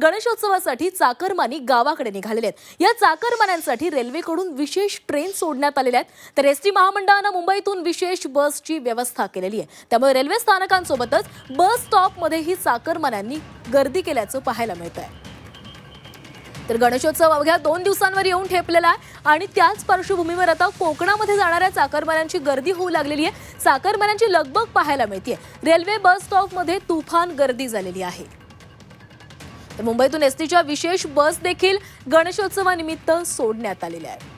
गणेशोत्सवासाठी चाकरमानी गावाकडे निघालेले आहेत. या चाकरमान्यांसाठी रेल्वेकडून विशेष ट्रेन सोडण्यात आलेल्या आहेत. तर एस टी महामंडळानं मुंबईतून विशेष बसची व्यवस्था केलेली आहे. त्यामुळे रेल्वे स्थानकांसोबतच बस स्टॉपमध्येही चाकरमान्यांनी गर्दी केल्याचं पाहायला मिळत आहे तर गणेशोत्सव अवघ्या दोन दिवसांवर येऊन ठेपलेला आहे आणि त्याच पार्श्वभूमीवर आता कोकणामध्ये जाणाऱ्या चाकरमान्यांची गर्दी होऊ लागलेली आहे. चाकरमान्यांची लगबग पाहायला मिळते रेल्वे बस स्टॉपमध्ये तुफान गर्दी झालेली आहे. तर मुंबईतून एस टीच्या विशेष बस देखील गणेशोत्सवानिमित्त सोडण्यात आलेल्या आहेत.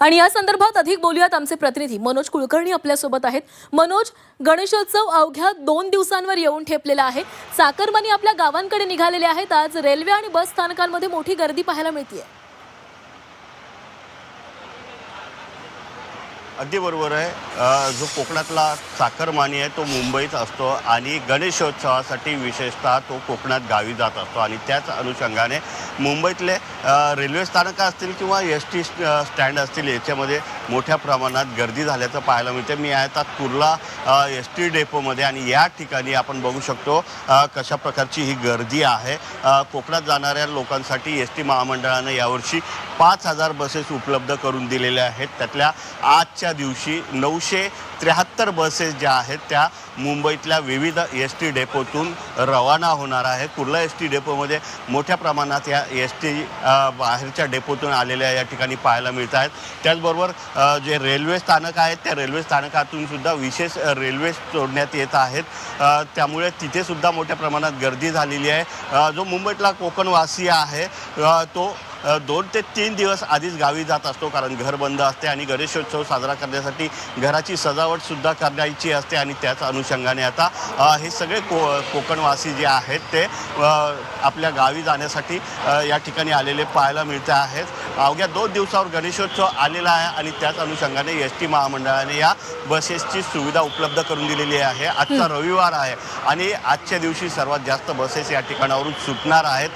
आणि या संदर्भात अधिक बोलूयात आमचे प्रतिनिधी. मनोज कुलकर्णी आपल्यासोबत आहेत. मनोज गणेशोत्सव अवघ्या दोन दिवसांवर येऊन ठेपलेला आहे. चाकरमानी आपल्या गावांकडे निघालेले आहेत. आज रेल्वे आणि बस स्थानकांमध्ये मोठी गर्दी पाहायला मिळते अगदी बरोबर आहे. जो कोकणातला चाकरमानी आहे तो मुंबईत असतो आणि गणेशोत्सवासाठी विशेषतः तो कोकणात गावी जात असतो आणि त्याच अनुषंगाने मुंबईतले रेल्वे स्थानकं असतील किंवा एस टी स्टँड असतील याच्यामध्ये मोठ्या प्रमाणात गर्दी झाल्याचं पाहायला मिळते. मी आहे आता कुर्ला एस टी डेपोमध्ये आणि या ठिकाणी आपण बघू शकतो कशा प्रकारची ही गर्दी आहे. कोकणात जाणाऱ्या लोकांसाठी एस टी महामंडळानं यावर्षी पाच हजार बसेस उपलब्ध करून दिलेल्या आहेत. त्यातल्या आज आजच्या दिवशी नऊशे त्र्याहत्तर बसेस ज्या आहेत त्या मुंबईतल्या विविध एस टी डेपोतून रवाना होणार आहे कुर्ला एस टी डेपोमध्ये मोठ्या प्रमाणात या एस टी बाहेरच्या डेपोतून आलेल्या या ठिकाणी पाहायला मिळत आहेत. त्याचबरोबर जे रेल्वे स्थानक आहेत त्या रेल्वे स्थानकातून सुद्धा विशेष रेल्वे सोडण्यात येत आहेत. त्यामुळे तिथेसुद्धा मोठ्या प्रमाणात गर्दी झालेली आहे. जो मुंबईतला कोकणवासी आहे तो दोन ते तीन दिवस आधीच गावी जात असतो कारण घर बंद असते आणि गणेशोत्सव साजरा करण्यासाठी घराची सजावटसुद्धा करायची असते आणि त्याच अनुषंगाने आता हे सगळे को कोकणवासी जे आहेत ते आपल्या गावी जाण्यासाठी या ठिकाणी आलेले पाहायला मिळत आहेत. अवघ्या दोन दिवसावर गणेशोत्सव आलेला आहे आणि त्याच अनुषंगाने एस टी महामंडळाने या बसेसची सुविधा उपलब्ध करून दिलेली आहे. आजचा रविवार आहे आणि आजच्या दिवशी सर्वात जास्त बसेस या ठिकाणावरून सुटणार आहेत.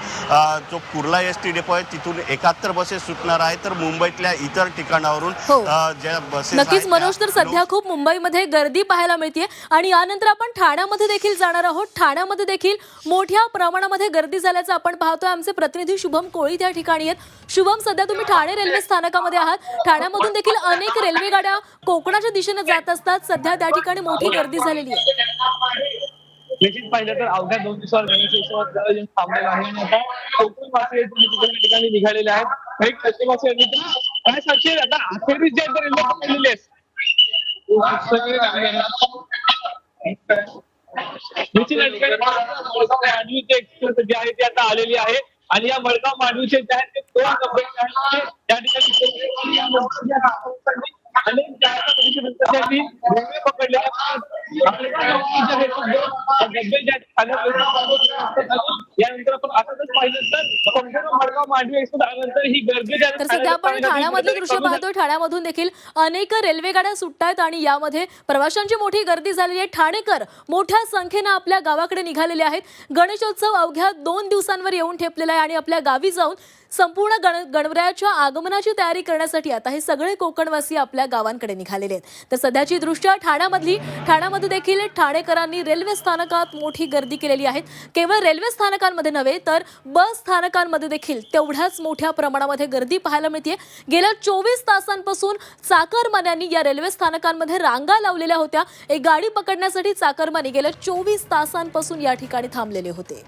जो कुर्ला एस टी डेपो आहे तिथून एकाहत्तर बसेस सुटणार आहेत तर मुंबईतल्या इतर ठिकाणावरून हो. अ, ज्या बसेस नक्कीच मनोज तर सध्या खूप मुंबईमध्ये गर्दी पाहायला मिळते आणि यानंतर आपण ठाण्यामध्ये देखील जाणार आहोत. ठाण्यामध्ये देखील मोठ्या प्रमाणामध्ये गर्दी झाल्याचं आपण पाहतोय. आमचे प्रतिनिधी शुभम कोळी त्या ठिकाणी आहेत. शुभम सध्या तुम्ही ठाणे रेल्वे स्थानकामध्ये आहात. ठाण्यामधून देखील अनेक रेल्वे गाड्या कोकणाच्या दिशेने जात असतात. सध्या त्या ठिकाणी मोठी गर्दी झालेली आहे. निश्चित पाहिलं तर अवघ्या दोन दिवसावर गणेशोत्सवात थांबलेला आहे आणि आता ठिकाणी निघालेले आहेत. काही कष्टवासी आहेत काय सांगशील आता अखेरीस जे रेल्वे पकडलेली निश्चित मांडवीचे एक्सप्रेस जे आहे ते आता आलेली आहे. आणि या मडगाव मांडवीचे जे आहेत ते दोन डबे आहेत. त्या ठिकाणी अनेक त्यांनी रेल्वे पकडले. यानंतर आपण असंच पाहिलं तर संपूर्ण मडगाव मांडवी एक्सप्रेस आल्यानंतर ही गर्दी ज्या तर सध्या आपण ठाण्यामधलं दृश्य पाहतोय. ठाण्यामधून देखील अनेक रेल्वे गाड्या सुटतायत आणि यामध्ये प्रवाशांची मोठी गर्दी झालेली आहे. ठाणेकर मोठ्या संख्येनं आपल्या गावाकडे निघालेले आहेत. गणेशोत्सव अवघ्या दोन दिवसांवर येऊन ठेपलेला आहे आणि आपल्या गावी जाऊन संपूर्ण गण गणरायाच्या आगमनाची तयारी करण्यासाठी आता हे सगळे कोकणवासी आपल्या गावांकडे निघालेले आहेत. तर सध्याची दृष्ट्या ठाण्यामधली ठाण्यामध्ये देखील ठाणेकरांनी रेल्वे स्थानकात मोठी गर्दी केलेली आहे. केवळ रेल्वे स्थानकांमध्ये नव्हे तर बस स्थानकांमध्ये देखील तेवढ्याच मोठ्या प्रमाणामध्ये गर्दी पाहायला मिळते गेल्या चोवीस तासांपासून चाकरमान्यांनी या रेल्वे स्थानकांमध्ये रांगा लावलेल्या होत्या. एक गाडी पकडण्यासाठी चाकरमानी गेल्या चोवीस तासांपासून या ठिकाणी थांबलेले होते.